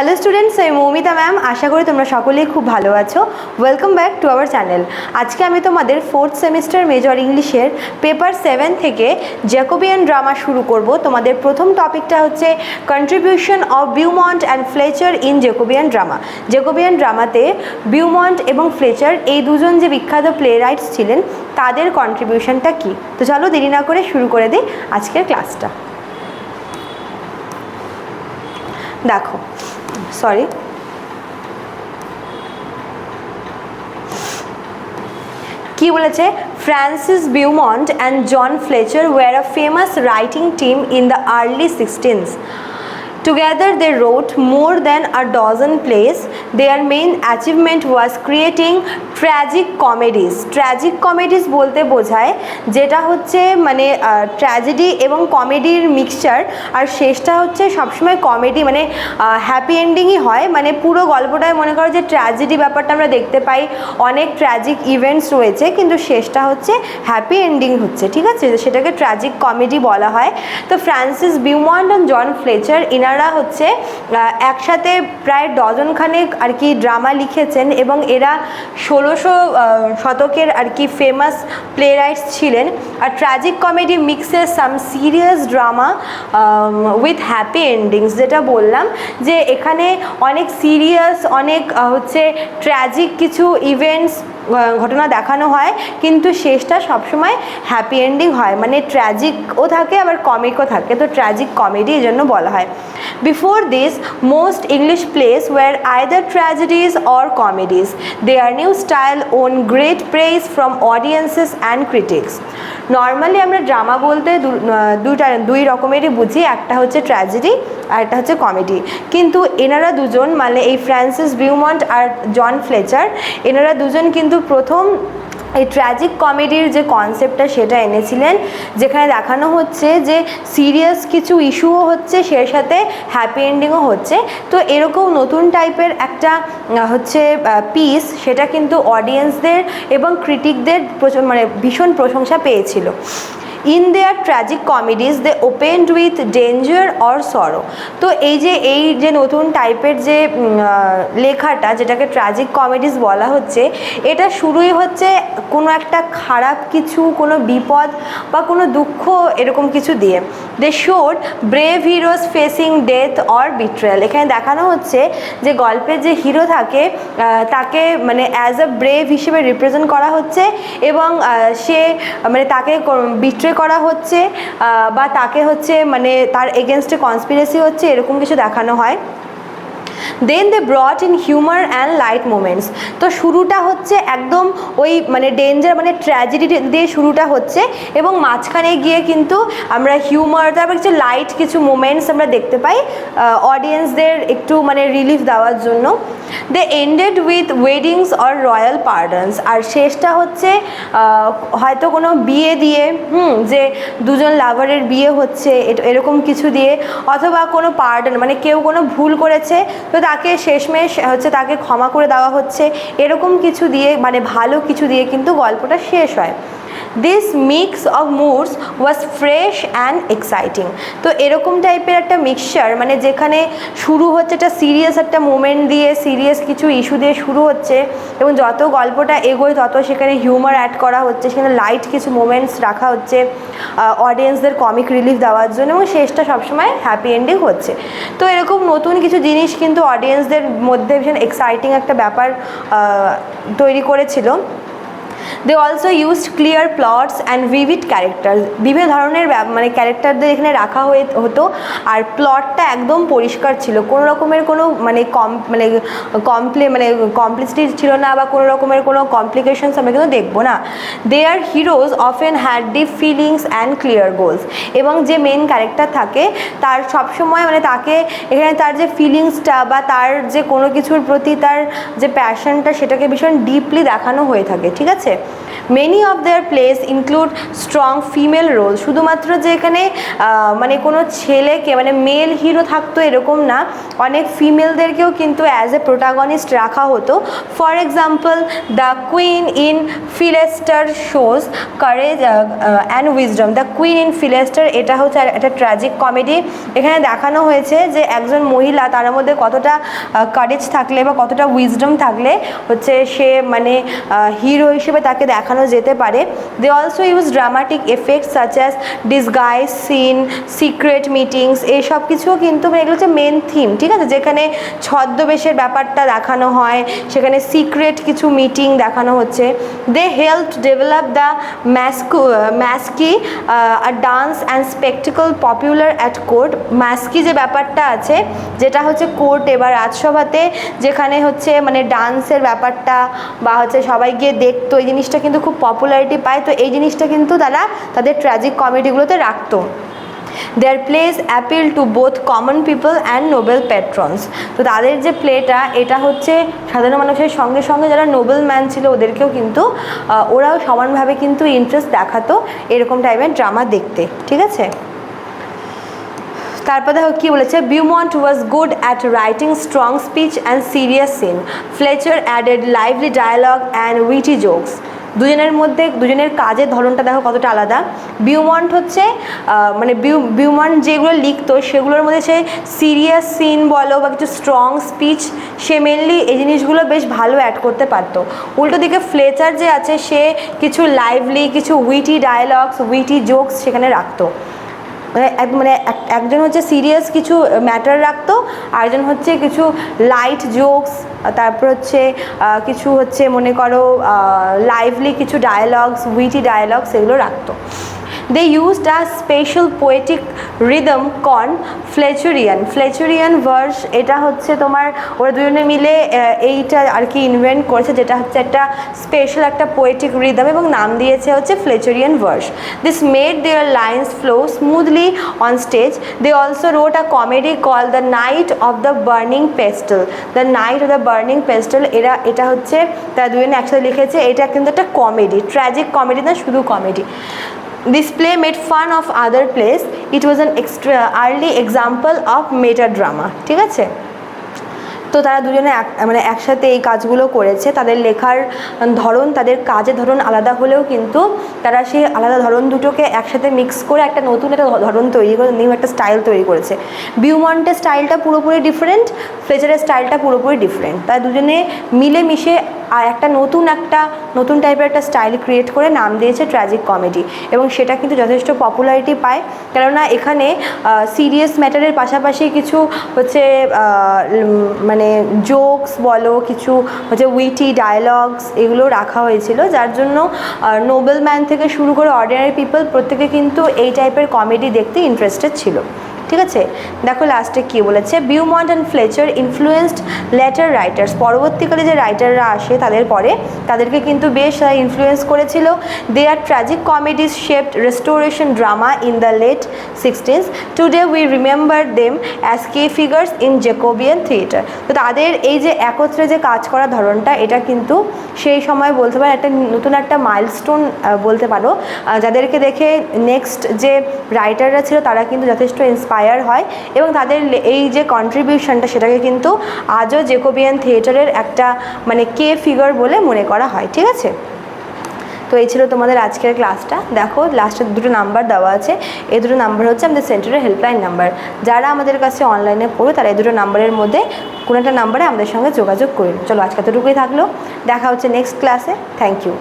Hello students আমি Moumita ma'am আশা করি তোমরা সকলেই খুব ভালো আছো। Welcome back to our channel আজকে আমি তোমাদের ফোর্থ সেমিস্টার মেজর ইংলিশের পেপার সেভেন থেকে জ্যাকোবিয়ান ড্রামা শুরু করব। তোমাদের প্রথম টপিকটা হচ্ছে contribution of Beaumont and Fletcher in Jacobean drama Jacobean ড্রামাতে Beaumont এবং ফ্লেচার এই দুজন যে বিখ্যাত প্লে রাইটস ছিলেন, তাদের কন্ট্রিবিউশনটা কী? তো চলো দেরি না করে শুরু করে দিই আজকের ক্লাসটা দেখো সরি কি বলেছে? Francis Beaumont and John Fletcher were a famous writing team in the early sixteens Together, they wrote more than a dozen plays. Their main achievement was creating tragic comedies. Tragic comedies বলতে বোঝায় যেটা হচ্ছে মানে tragedy এবং কমেডির mixture আর শেষটা হচ্ছে সবসময় কমেডি মানে হ্যাপি এন্ডিংই হয় মানে পুরো গল্পটায় মনে করো যে ট্র্যাজেডি ব্যাপারটা আমরা দেখতে পাই অনেক ট্র্যাজিক ইভেন্টস রয়েছে কিন্তু শেষটা হচ্ছে হ্যাপি এন্ডিং হচ্ছে ঠিক আছে সেটাকে ট্র্যাজিক কমেডি বলা হয় তো Francis Beaumont and John Fletcher ইনারা হচ্ছে একসাথে প্রায় ডজনখানেক আর কি ড্রামা লিখেছেন এবং এরা ষোলোশো শতকের আর কি ফেমাস প্লে রাইটস ছিলেন। আর tragic comedy mixes some serious drama with happy endings যেটা বললাম যে এখানে অনেক সিরিয়াস অনেক হচ্ছে ট্র্যাজিক কিছু ইভেন্টস ঘটনা দেখানো হয়, কিন্তু শেষটা সবসময় হ্যাপি এন্ডিং হয়। মানে ট্র্যাজিকও থাকে, আবার কমিকও থাকে। তো ট্র্যাজিক কমেডি এই জন্য বলা হয়। Before this most English plays were either tragedies or comedies their new style won great praise from audiences and critics normally আমরা ড্রামা বলতে দু- দুইটা, দুই রকমেরই বুঝি। একটা হচ্ছে ট্র্যাজেডি আর একটা হচ্ছে কমেডি কিন্তু এনারা দুজন মানে এই ফ্রান্সিস বিউমন্ট আর জন ফ্লেচার এনারা দুজন কিন্তু প্রথম এই ট্র্যাজিক কমেডির যে কনসেপ্টটা সেটা এনেছিলেন, যেখানে দেখানো হচ্ছে যে সিরিয়াস কিছু ইস্যুও হচ্ছে সে সাথে হ্যাপি এন্ডিংও হচ্ছে। তো এরকম নতুন টাইপের একটা হচ্ছে পিস সেটা কিন্তু অডিয়েন্সদের এবং ক্রিটিকদের মানে ভীষণ প্রশংসা পেয়েছিল। In their tragic comedies they opened with danger or sorrow তো এই যে এই যে নতুন টাইপের যে লেখাটা, যেটাকে ট্র্যাজিক কমেডিজ বলা হচ্ছে, এটা শুরুই হচ্ছে কোনো একটা খারাপ কিছু, কোনো বিপদ বা কোনো দুঃখ এরকম কিছু দিয়ে। They showed brave heroes facing death or betrayal এখানে দেখানো হচ্ছে যে গল্পের যে হিরো থাকে তাকে মানে অ্যাজ আ ব্রেভ হিসেবে রিপ্রেজেন্ট করা হচ্ছে এবং সে মানে তাকে বিট্রে করা হচ্ছে বা তাকে হচ্ছে মানে তার এগেনস্টে কনস্পিরেসি হচ্ছে, এরকম কিছু দেখানো হয়। Then they brought in humour and light moments তো শুরুটা হচ্ছে একদম ওই মানে ডেঞ্জার মানে ট্র্যাজেডি দিয়ে শুরুটা হচ্ছে এবং মাঝখানে গিয়ে কিন্তু আমরা হিউমার তারপর কিছু লাইট কিছু মোমেন্টস আমরা দেখতে পাই অডিয়েন্সদের একটু মানে রিলিফ দেওয়ার জন্য। They ended with weddings or royal pardons আর শেষটা হচ্ছে হয়তো কোনো বিয়ে দিয়ে, হুম, যে দুজন লাভারের বিয়ে হচ্ছে এরকম কিছু দিয়ে, অথবা কোনো পার্ডন মানে কেউ কোনো ভুল করেছে, তো তাকে শেষমেশ হচ্ছে তাকে ক্ষমা করে দেওয়া হচ্ছে। এরকম কিছু দিয়ে মানে ভালো কিছু দিয়ে কিন্তু গল্পটা শেষ হয়। This mix of moods was fresh and exciting তো এরকম টাইপের একটা মিক্সচার মানে যেখানে শুরু হচ্ছে একটা সিরিয়াস একটা মুমেন্ট দিয়ে সিরিয়াস কিছু ইস্যু দিয়ে শুরু হচ্ছে, এবং যত গল্পটা এগোয়, তত সেখানে হিউমার অ্যাড করা হচ্ছে, সেখানে লাইট কিছু মোমেন্টস রাখা হচ্ছে অডিয়েন্সদের কমিক রিলিফ দেওয়ার জন্য, এবং শেষটা সবসময় হ্যাপি এন্ডিং হচ্ছে। তো এরকম নতুন কিছু জিনিস কিন্তু অডিয়েন্সদের মধ্যে ভীষণ এক্সাইটিং একটা ব্যাপার তৈরি করেছিল। They also used clear plots and vivid character বিভিন্ন ধরনের মানে ক্যারেক্টারদের এখানে রাখা হয়ে, হতো। আর প্লটটা একদম পরিষ্কার ছিল। কোনো রকমের কোনো মানে কম মানে কমপ্লে মানে কমপ্লিসিটি ছিল না বা কোনো রকমের কোনো কমপ্লিকেশনস আমরা কিন্তু দেখব না। They are heroes often had deep feelings and clear goals এবং যে মেন ক্যারেক্টার থাকে, তার সবসময় মানে তাকে, এখানে তার যে ফিলিংসটা বা তার যে কোনো কিছুর প্রতি তার যে প্যাশনটা সেটাকে ভীষণ ডিপলি দেখানো হয়ে থাকে। ঠিক আছে? Many of their plays include strong female role শুধুমাত্র যে এখানে মানে কোনো ছেলেকে মানে মেল হিরো থাকতো এরকম না, অনেক ফিমেলদেরকেও কিন্তু অ্যাজ এ প্রোটাগনিস্ট রাখা হতো। For example the queen in Philaster shows courage and wisdom the queen in Philaster এটা হচ্ছে একটা ট্র্যাজিক কমেডি এখানে দেখানো হয়েছে যে একজন মহিলা, তার মধ্যে কতটা কারেজ থাকলে বা কতটা উইজডম থাকলে হচ্ছে সে মানে হিরো হিসেবে তাকে দেখানো যেতে পারে। They also use dramatic effects such as disguise scene secret meetings এইসব কিছুও কিন্তু মানে এগুলো হচ্ছে মেন থিম ঠিক আছে? যেখানে ছদ্মবেশের ব্যাপারটা দেখানো হয়, সেখানে সিক্রেট কিছু মিটিং দেখানো হচ্ছে। They help develop the masque masque dance and spectacle popular at court masque যে ব্যাপারটা আছে, যেটা হচ্ছে কোর্টে বা রাজসভাতে, যেখানে হচ্ছে মানে ডান্সের ব্যাপারটা বা হচ্ছে সবাই গিয়ে দেখতো, এই জিনিসটা কিন্তু খুব পপুলারিটি পায়, তো এই জিনিসটা কিন্তু তারা তাদের ট্র্যাজিক কমেডিগুলোতে রাখতো। Their plays appeal to both common people and noble patrons তো তাদের যে প্লেটা এটা হচ্ছে সাধারণ মানুষের সঙ্গে সঙ্গে যারা নোবেল ম্যান ছিল, ওদেরকেও কিন্তু ওরাও সমানভাবে কিন্তু ইন্টারেস্ট দেখাতো এরকম টাইপের ড্রামা দেখতে। ঠিক আছে? তারপর দেখো কী বলেছে Beaumont was good at writing strong speech and serious scene Fletcher added lively dialogue and witty jokes দুজনের মধ্যে, দুজনের কাজের ধরনটা দেখো কতটা আলাদা। বিউমন্ট হচ্ছে মানে বিউ বিউমন্ট যেগুলো লিখতো, সেগুলোর মধ্যে সে সিরিয়াস সিন বলো বা কিছু স্ট্রং স্পিচ সে মেনলি এই জিনিসগুলো বেশ ভালো অ্যাড করতে পারতো। উল্টো দিকে ফ্লেচার যে আছে, সে কিছু লাইভলি কিছু উইটি ডায়ালগস উইটি জোকস সেখানে রাখতো। মানে মানে এক- একজন হচ্ছে সিরিয়াস কিছু ম্যাটার রাখতো, আরেকজন হচ্ছে কিছু লাইট জোকস তারপর হচ্ছে কিছু হচ্ছে মনে করো লাইভলি কিছু ডায়ালগস উইটি ডায়ালগস এগুলো রাখতো। They used a special poetic rhythm কন ফ্লেচুরিয়ান ফ্লেচুরিয়ান ভার্স এটা হচ্ছে তোমার, ওরা দুজনে মিলে এইটা আর কি ইনভেন্ট করেছে, যেটা হচ্ছে একটা স্পেশাল একটা পোয়েটিক রিদম এবং নাম দিয়েছে হচ্ছে Fletcherian verse this made their lines flow smoothly on stage they also wrote a comedy call the Knight of the Burning Pestle the Knight of the Burning Pestle এরা, এটা হচ্ছে, তারা দুজনে একসাথে লিখেছে, এটা কিন্তু একটা কমেডি ট্র্যাজিক কমেডি না, শুধু comedy This play made fun of other plays. It was an extra early example of meta drama. ঠিক আছে তো তারা দুজনে এক মানে একসাথে এই কাজগুলো করেছে তাদের লেখার ধরন, তাদের কাজের ধরন আলাদা হলেও কিন্তু তারা সেই আলাদা ধরন দুটোকে একসাথে মিক্স করে একটা নতুন একটা ধরন তৈরি করে নিউ একটা স্টাইল তৈরি করেছে বিউমন্টের স্টাইলটা পুরোপুরি ডিফারেন্ট ফ্লেচারের স্টাইলটা পুরোপুরি ডিফারেন্ট তাই দুজনে মিলেমিশে আর একটা নতুন একটা, নতুন টাইপের একটা স্টাইল ক্রিয়েট করে নাম দিয়েছে ট্র্যাজিক কমেডি এবং সেটা কিন্তু যথেষ্ট পপুলারিটি পায়। কেননা এখানে সিরিয়াস ম্যাটারের পাশাপাশি কিছু হচ্ছে মানে জোকস বলো, কিছু হচ্ছে উইটি ডায়ালগস এগুলো রাখা হয়েছিল, যার জন্য নোবেল ম্যান থেকে শুরু করে অর্ডিনারি পিপল প্রত্যেকে কিন্তু এই টাইপের কমেডি দেখতে ইন্টারেস্টেড ছিল। ঠিক আছে? দেখো লাস্টে কী বলেছে? Beaumont and Fletcher influenced later writers পরবর্তীকালে যে রাইটাররা আসে তাদের পরে তাদেরকে কিন্তু বেশ ইনফ্লুয়েন্স করেছিল। They are tragic comedies shaped Restoration drama in the late sixteens today we remember them as key figures in Jacobean theatre তো তাদের এই যে একত্রে যে কাজ করার ধরনটা, এটা কিন্তু সেই সময় বলতে পারে, একটা নতুন একটা মাইলস্টোন বলতে পারো যাদেরকে দেখে নেক্সট যে রাইটাররা ছিল তারা কিন্তু যথেষ্ট ইন্সপায়ার হয় এবং তাদের এই যে কন্ট্রিবিউশনটা সেটাকে কিন্তু আজও জেকোবিয়ান থিয়েটারের একটা মানে কে ফিগার বলে মনে করা হয়, ঠিক আছে? তো এই ছিল তোমাদের আজকের ক্লাসটা দেখো লাস্টে দুটো নাম্বার দেওয়া আছে। এই দুটো নাম্বার হচ্ছে আমাদের সেন্টারের হেল্পলাইন নাম্বার যারা আমাদের কাছে অনলাইনে পড়ো, তারা এই দুটো নাম্বারের মধ্যে কোনো একটা নাম্বারে আমাদের সঙ্গে যোগাযোগ করুন চলো আজকে এতটুকুই থাকল। দেখা হচ্ছে নেক্সট ক্লাসে থ্যাংক ইউ